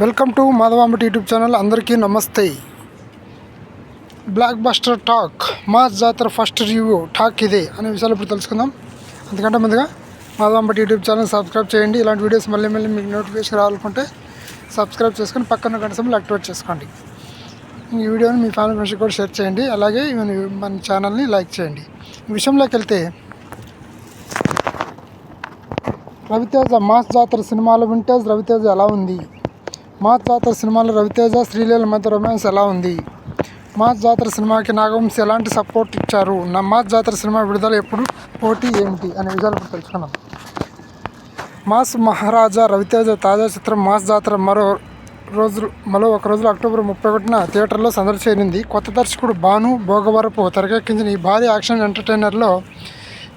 Welcome to Madhavambati YouTube channel. అందరికీ నమస్తే. Block buster talk మా జాతర ఫస్ట్ రివ్యూ టాక్ ఇదే అనే విషయాలు ఇప్పుడు తెలుసుకుందాం. అందుకంటే ముందుగా మాధవాంబటి యూట్యూబ్ ఛానల్ సబ్స్క్రైబ్ చేయండి. ఇలాంటి వీడియోస్ మళ్ళీ మళ్ళీ మీకు నోటిఫికేషన్ రావాలనుకుంటే సబ్స్క్రైబ్ చేసుకొని పక్కన గంట సమయంలో యాక్టివేట్ చేసుకోండి. ఈ వీడియోని మీ ఫ్యామిలీ ఫ్రెండ్స్ కూడా షేర్ చేయండి. అలాగే మన- ఛానల్ని లైక్ చేయండి. విషయంలోకి వెళ్తే రవితేజ మాస్ జాతర సినిమాలో వింటేజ్ రవితేజ ఎలా ఉంది? మా జాతర సినిమాలో రవితేజ శ్రీలీల మధ్య రొమాన్స్ ఎలా ఉంది? మా జాతర సినిమాకి నాగవంశి ఎలాంటి సపోర్ట్ ఇచ్చారు? నా మాస్ జాతర సినిమా విడుదల ఎప్పుడు? పోటీ ఏమిటి అనే విషయాలు ఇప్పుడు తెలుసుకున్నాం మాస్ మహారాజా రవితేజ తాజా చిత్రం మాస్ జాతర మరో రోజు మరో ఒక రోజు అక్టోబర్ ముప్పై ఒకటిన థియేటర్లో సందడి చేరింది కొత్త దర్శకుడు భాను భోగవరపు తెరకెక్కించిన ఈ భారీ యాక్షన్ ఎంటర్టైనర్లో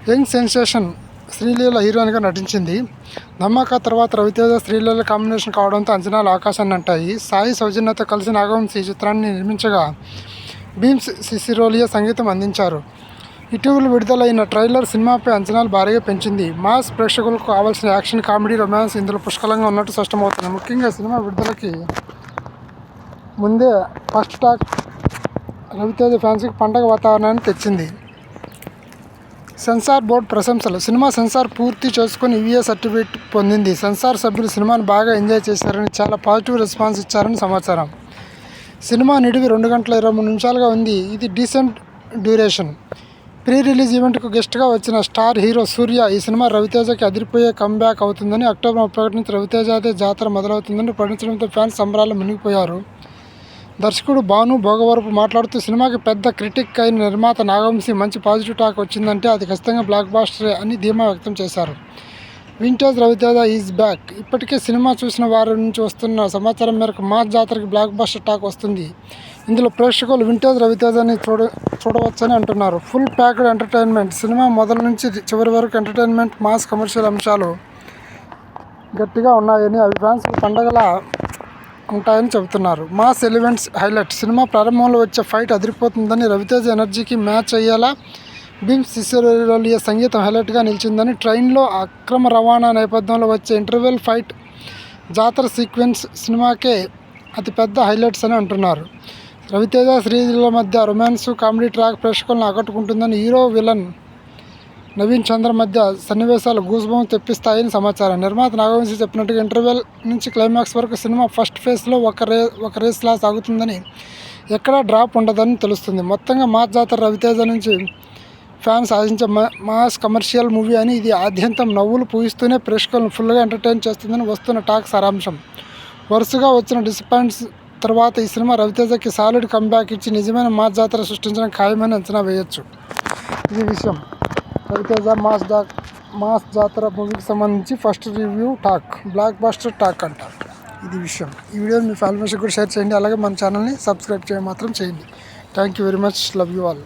యంగ్ సెన్సేషన్ శ్రీలీల హీరోయిన్గా నటించింది. నమ్మక తర్వాత రవితేజ శ్రీలీల కాంబినేషన్ కావడంతో అంచనాలు ఆకాశాన్ని అంటాయి. సాయి సౌజన్యతో కలిసి నాగవంశి ఈ చిత్రాన్ని నిర్మించగా భీమ్స్ సిసిరోలియా సంగీతం అందించారు. ఇటీవల విడుదలైన ట్రైలర్ సినిమాపై అంచనాలు భారీగా పెంచింది. మాస్ ప్రేక్షకులకు కావాల్సిన యాక్షన్ కామెడీ రొమాన్స్ ఇందులో పుష్కలంగా ఉన్నట్టు స్పష్టమవుతుంది. ముఖ్యంగా సినిమా విడుదలకి ముందే ఫస్ట్ టాక్ రవితేజ ఫ్యాన్స్కి పండగ వాతావరణాన్ని తెచ్చింది. సెన్సార్ బోర్డు ప్రశంసలు. సినిమా సెన్సార్ పూర్తి చేసుకుని ఈవీఏ సర్టిఫికేట్ పొందింది. సెన్సార్ సభ్యులు సినిమాను బాగా ఎంజాయ్ చేశారని చాలా పాజిటివ్ రెస్పాన్స్ ఇచ్చారని సమాచారం. సినిమా నిడివి రెండు గంటల ఇరవై మూడు నిమిషాలుగా ఉంది. ఇది డీసెంట్ డ్యూరేషన్. ప్రీ రిలీజ్ ఈవెంట్కు గెస్ట్గా వచ్చిన స్టార్ హీరో సూర్య ఈ సినిమా రవితేజకి అదిరిపోయే కంబ్యాక్ అవుతుందని అక్టోబర్ ముప్పై ఒకటి నుంచి రవితేజదే జాతర మొదలవుతుందని ప్రకటించడంతో ఫ్యాన్స్ సంబరాలు మునిగిపోయారు. దర్శకుడు భాను భోగవరపు మాట్లాడుతూ సినిమాకి పెద్ద క్రిటిక్ అయిన నిర్మాత నాగవంశి మంచి పాజిటివ్ టాక్ వచ్చిందంటే అది ఖచ్చితంగా బ్లాక్ బాస్టరే అని ధీమా వ్యక్తం చేశారు. Vintage Ravi Teja is back. ఇప్పటికే సినిమా చూసిన వారి నుంచి వస్తున్న సమాచారం మేరకు మా జాతరకి బ్లాక్ బాస్టర్ టాక్ వస్తుంది. ఇందులో ప్రేక్షకులు వింటేజ్ రవితేజని చూడ చూడవచ్చని అంటున్నారు. Full packed entertainment. సినిమా మొదల నుంచి చివరి వరకు ఎంటర్టైన్మెంట్ మాస్ కమర్షియల్ అంశాలు గట్టిగా ఉన్నాయని అవి ఫ్యాన్స్ పండగల ఉంటాయని చెబుతున్నారు. Mass elements highlight. సినిమా ప్రారంభంలో వచ్చే ఫైట్ అదిరిపోతుందని రవితేజ ఎనర్జీకి మ్యాచ్ అయ్యేలా భీమ్ సిసిరోలియ సంగీతం హైలైట్గా నిలిచిందని ట్రైన్లో అక్రమ రవాణా నేపథ్యంలో వచ్చే ఇంటర్వెల్ ఫైట్ జాతర సీక్వెన్స్ సినిమాకే అతిపెద్ద హైలైట్స్ అని అంటున్నారు. రవితేజ శ్రీజుల మధ్య రొమాన్స్ కామెడీ ట్రాక్ ప్రేక్షకులను ఆకట్టుకుంటుందని హీరో విలన్ నవీన్ చంద్ర మధ్య సన్నివేశాలు గూస్బం తెప్పిస్తాయని సమాచారం. నిర్మాత నాగవంశి చెప్పినట్టుగా ఇంటర్వెల్ నుంచి క్లైమాక్స్ వరకు సినిమా ఫస్ట్ ఫేజ్లో ఒక రే ఒక రేస్లా సాగుతుందని ఎక్కడా డ్రాప్ ఉండదని తెలుస్తుంది. మొత్తంగా మా జాతర రవితేజ నుంచి ఫ్యాన్స్ ఆశించే మా- మాస్ కమర్షియల్ మూవీ అని ఇది ఆద్యంతం నవ్వులు పూయిస్తూనే ప్రేక్షకులను ఫుల్గా ఎంటర్టైన్ చేస్తుందని వస్తున్న టాక్ సారాంశం. వరుసగా వచ్చిన డిసప్పాయింట్స్ తర్వాత ఈ సినిమా రవితేజకి సాలిడ్ కంబ్యాక్ ఇచ్చి నిజమైన మాస్ జాతర సృష్టించడం ఖాయమని అంచనా వేయొచ్చు. ఇది విషయం. రవితేజ మాస్ డా మాస్ జాతర మూవీకి సంబంధించి first review talk blockbuster talk అంటారు ఇది విషయం. ఈ వీడియో మీ ఫ్యామిలీ కూడా షేర్ చేయండి. అలాగే మన ఛానల్ని సబ్స్క్రైబ్ చేయడం మాత్రం చేయండి. Thank you very much. Love you all.